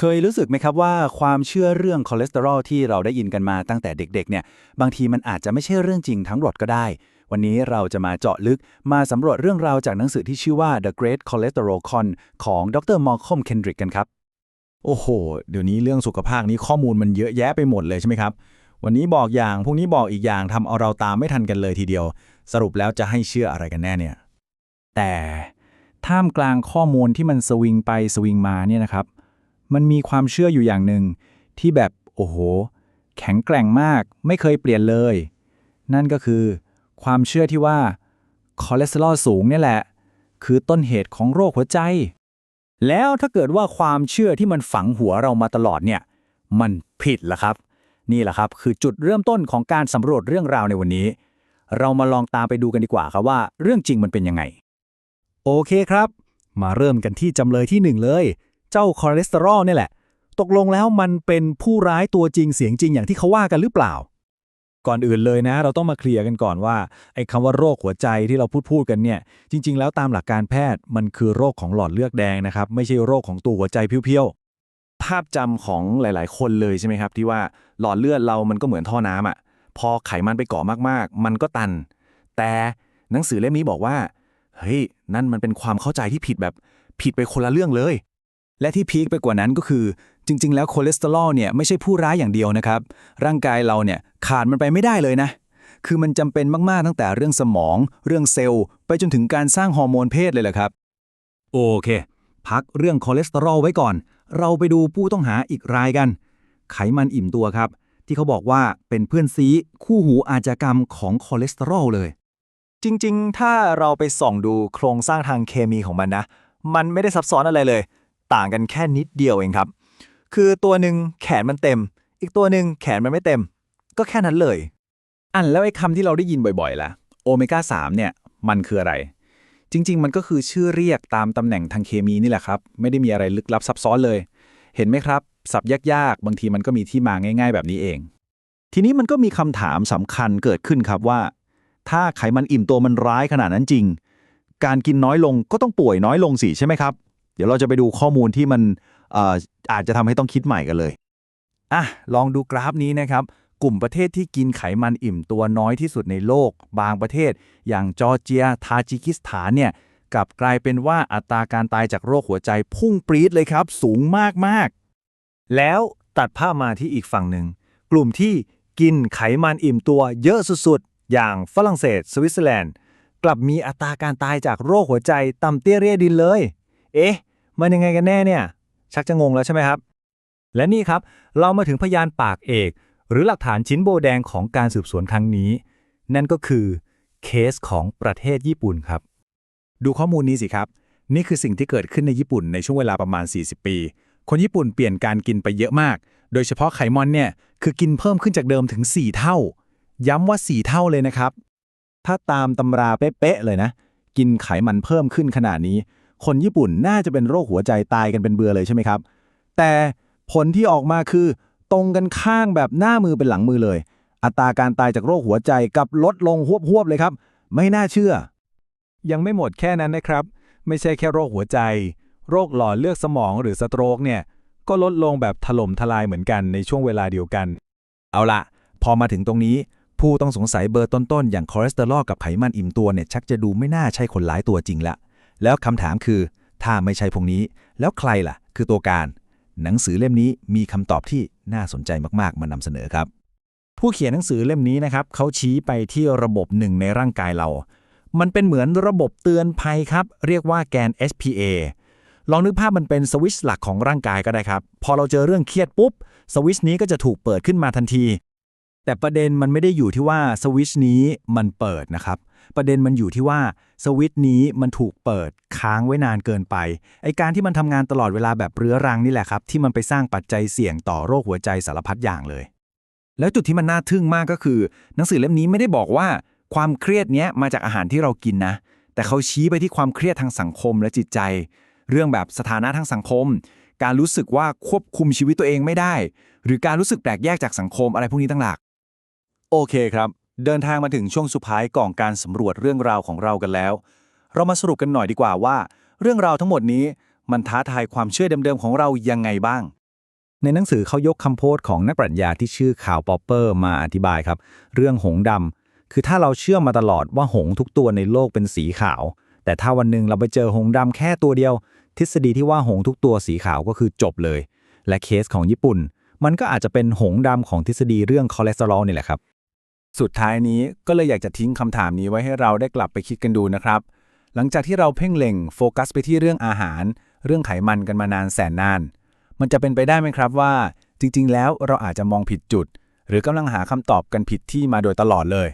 เคยรู้สึกไหมครับว่าความเชื่อเรื่องคอเลสเตอรอลที่เราได้ยินกันมาตั้งแต่เด็กๆ เนี่ย บางทีมันอาจจะไม่ใช่เรื่องจริงทั้งหมดก็ได้ วันนี้เราจะมาเจาะลึกมาสำรวจเรื่องราวจากหนังสือที่ชื่อว่า The Great Cholesterol Con ของดรมอลคอมเคนดริกกันครับ โอ้โห เดี๋ยวนี้เรื่องสุขภาพนี้ข้อมูลมันเยอะแยะไปหมดเลยใช่ไหมครับ วันนี้บอกอย่างพรุ่งนี้บอกอีกอย่างทำเอาเราตามไม่ทันกันเลยทีเดียว สรุปแล้วจะให้เชื่ออะไรกันแน่เนี่ย แต่ท่ามกลางข้อมูลที่มันสวิงไปสวิงมาเนี่ยนะครับ มันมีความเชื่ออยู่อย่างหนึ่งที่แบบโอ้โห แข็งแกร่งมากไม่เคยเปลี่ยนเลย นั่นก็คือ ความเชื่อที่ว่าคอเลสเตอรอลสูงเนี่ยแหละ คือต้นเหตุของโรคหัวใจ แล้วถ้าเกิดว่าความเชื่อที่มันฝังหัวเรามาตลอดเนี่ย มันผิดละครับ นี่แหละครับ คือจุดเริ่มต้นของการสำรวจเรื่องราวในวันนี้ เรามาลองตามไปดูกันดีกว่าครับว่าเรื่องจริงมันเป็นยังไง โอเคครับ มาเริ่มกันที่จำเลยที่หนึ่งเลย เจ้าคอเลสเตอรอลเนี่ยแหละ ตกลงแล้วมันเป็นผู้ร้ายตัวจริงเสียงจริงอย่างที่เขาว่ากันหรือเปล่า ก่อนอื่นเลยนะ เราต้องมาเคลียร์กันก่อนว่าไอ้คำว่าโรคหัวใจที่เราพูดพูดกันเนี่ย จริง ๆ แล้วตามหลักการแพทย์มันคือโรคของหลอดเลือดแดงนะครับ ไม่ใช่โรคของตัวหัวใจเพียวๆภาพจำของหลาย ๆ คนเลยใช่ไหมครับ ที่ว่าหลอดเลือดเรามันก็เหมือนท่อน้ำอะ พอไขมันไปเกาะมากๆ มันก็ตัน แต่หนังสือเล่มนี้บอกว่าเฮ้ยนั่นมันเป็นความเข้าใจที่ผิดแบบผิดไปคนละเรื่องเลย และที่พีคไปกว่านั้นก็คือ จริง ๆ แล้วคอเลสเตอรอลเนี่ยไม่ใช่ผู้ร้ายอย่างเดียวนะครับ ร่างกายเราเนี่ยขาดมันไปไม่ได้เลยนะ คือมันจำเป็นมาก ๆ ตั้งแต่เรื่องสมอง เรื่องเซลล์ ไปจนถึงการสร้างฮอร์โมนเพศเลยแหละครับ โอเค พักเรื่องคอเลสเตอรอลไว้ก่อน เราไปดูผู้ต้องหาอีกรายกัน ไขมันอิ่มตัวครับ ที่เขาบอกว่าเป็นเพื่อนซีคู่หูอาชญากรรมของคอเลสเตอรอลเลย จริง ๆ ถ้าเราไปส่องดูโครงสร้างทางเคมีของมันนะ มันไม่ได้ซับซ้อนอะไรเลย ต่างกันแค่นิดเดียวเองครับ คือตัวหนึ่งแขนมันเต็ม อีกตัวหนึ่งแขนมันไม่เต็ม ก็แค่นั้นเลย อันแล้วไอ้คำที่เราได้ยินบ่อยๆล่ะโอเมก้า3เนี่ย มันคืออะไร จริง ๆ มันก็คือชื่อเรียกตามตำแหน่งทางเคมีนี่แหละครับ ไม่ได้มีอะไรลึกลับซับซ้อนเลย เห็นไหมครับสับยากๆ บางทีมันก็มีที่มาง่าย ๆ แบบนี้เอง ทีนี้มันก็มีคำถามสำคัญเกิดขึ้นครับว่า ถ้าไขมันอิ่มตัวมันร้ายขนาดนั้นจริง การกินน้อยลงก็ต้องป่วยน้อยลงสิใช่ไหมครับ เดี๋ยวเราจะไปดูข้อมูลที่มันเอ่อาจจะทำให้ต้องคิดใหม่กันเลย อะ ลองดูกราฟนี้นะครับ กลุ่มประเทศที่กินไขมันอิ่มตัวน้อยที่สุดในโลก บางประเทศ อย่างจอร์เจีย ทาจิกิสถานเนี่ยกลับกลายเป็นว่าอัตราการตายจากโรคหัวใจพุ่งปรี๊ดเลยครับ สูงมากๆแล้วตัดภาพมาที่อีกฝั่งหนึ่ง กลุ่มที่กินไขมันอิ่มตัวเยอะสุดๆ อย่างฝรั่งเศส สวิตเซอร์แลนด์ กลับมีอัตราการตายจากโรคหัวใจต่ำเตี้ยเรียดินเลย เอ๊ะ มันยังไงกันแน่เนี่ย ชักจะงงแล้วใช่ไหมครับ และนี่ครับ เรามาถึงพยานปากเอก หรือหลักฐานชิ้นโบแดงของการสืบสวนครั้งนี้ นั่นก็คือเคสของประเทศญี่ปุ่นครับ ดูข้อมูลนี้สิครับ นี่คือสิ่งที่เกิดขึ้นในญี่ปุ่นในช่วงเวลาประมาณ 40 ปี คนญี่ปุ่นเปลี่ยนการกินไปเยอะมาก โดยเฉพาะไขมันเนี่ยคือกินเพิ่มขึ้นจากเดิมถึง 4 เท่า ย้ำว่า 4 เท่าเลยนะครับ ถ้าตามตำราเป๊ะๆเลยนะ กินไขมันเพิ่มขึ้นขนาดนี้ คนญี่ปุ่นน่าจะเป็นโรคหัวใจตายกันเป็นเบื่อเลยใช่ไหมครับ แต่ผลที่ออกมาคือตรงกันข้างแบบหน้ามือเป็นหลังมือเลย อัตราการตายจากโรคหัวใจกับลดลงหวบๆเลยครับ ไม่น่าเชื่อ ยังไม่หมดแค่นั้นนะครับ ไม่ใช่แค่โรคหัวใจ โรคหลอดเลือดสมองหรือสโตรกเนี่ยก็ลดลงแบบถล่มทลายเหมือนกันในช่วงเวลาเดียวกัน เอาละพอมาถึงตรงนี้ผู้ต้องสงสัยเบอร์ต้นๆ อย่างคอเลสเตอรอลกับไขมันอิ่มตัวเนี่ยชักจะดูไม่น่าใช่คนร้ายตัวจริงละ แล้วคำถามคือ ถ้าไม่ใช่พวกนี้ แล้วใครล่ะ คือตัวการ หนังสือเล่มนี้มีคำตอบที่น่าสนใจมากๆ มานำเสนอครับ ผู้เขียนหนังสือเล่มนี้นะครับเขาชี้ไปที่ระบบหนึ่งในร่างกายเรา มันเป็นเหมือนระบบเตือนภัยครับ เรียกว่าแกน SPA ลองนึกภาพมันเป็นสวิตช์หลักของร่างกายก็ได้ครับ พอเราเจอเรื่องเครียดปุ๊บ สวิตช์นี้ก็จะถูกเปิดขึ้นมาทันที แต่ประเด็นมันไม่ได้อยู่ที่ว่าสวิตช์นี้มันเปิดนะครับ ประเด็นมันอยู่ที่ว่าสวิตช์นี้มันถูกเปิดค้างไว้นานเกินไป ไอการที่มันทำงานตลอดเวลาแบบเรื้อรังนี่แหละครับ ที่มันไปสร้างปัจจัยเสี่ยงต่อโรคหัวใจสารพัดอย่างเลย แล้วจุดที่มันน่าทึ่งมากก็คือ หนังสือเล่มนี้ไม่ได้บอกว่าความเครียดเนี้ยมาจากอาหารที่เรากินนะ แต่เขาชี้ไปที่ความเครียดทางสังคมและจิตใจ เรื่องแบบสถานะทางสังคม การรู้สึกว่าควบคุมชีวิตตัวเองไม่ได้ หรือการรู้สึกแปลกแยกจากสังคมอะไรพวกนี้ต่างหากโอเคครับ เดินทางมาถึงช่วงสุดท้ายก่อนการสำรวจเรื่องราวของเรากันแล้ว เรามาสรุปกันหน่อยดีกว่าว่า เรื่องราวทั้งหมดนี้มันท้าทายความเชื่อเดิมๆของเรายังไงบ้าง ในหนังสือเขายกคำโพสต์ของนักปรัชญาที่ชื่อข่าวปอปเปอร์มาอธิบายครับ เรื่องหงส์ดำคือถ้าเราเชื่อมาตลอดว่าหงทุกตัวในโลกเป็นสีขาว แต่ถ้าวันหนึ่งเราไปเจอหงส์ดำแค่ตัวเดียว ทฤษฎีที่ว่าหงทุกตัวสีขาวก็คือจบเลย และเคสของญี่ปุ่น มันก็อาจจะเป็นหงส์ดำของทฤษฎีเรื่องคอเลสเตอรอลนี่แหละครับ สุดท้ายนี้ก็เลยอยากจะทิ้งคำถามนี้ไว้ให้เราได้กลับไปคิดกันดูนะครับ หลังจากที่เราเพ่งเล็งโฟกัสไปที่เรื่องอาหาร เรื่องไขมันกันมานานแสนนาน มันจะเป็นไปได้ไหมครับว่า จริง ๆ แล้วเราอาจจะมองผิดจุด หรือกำลังหาคำตอบกันผิดที่มาโดยตลอดเลย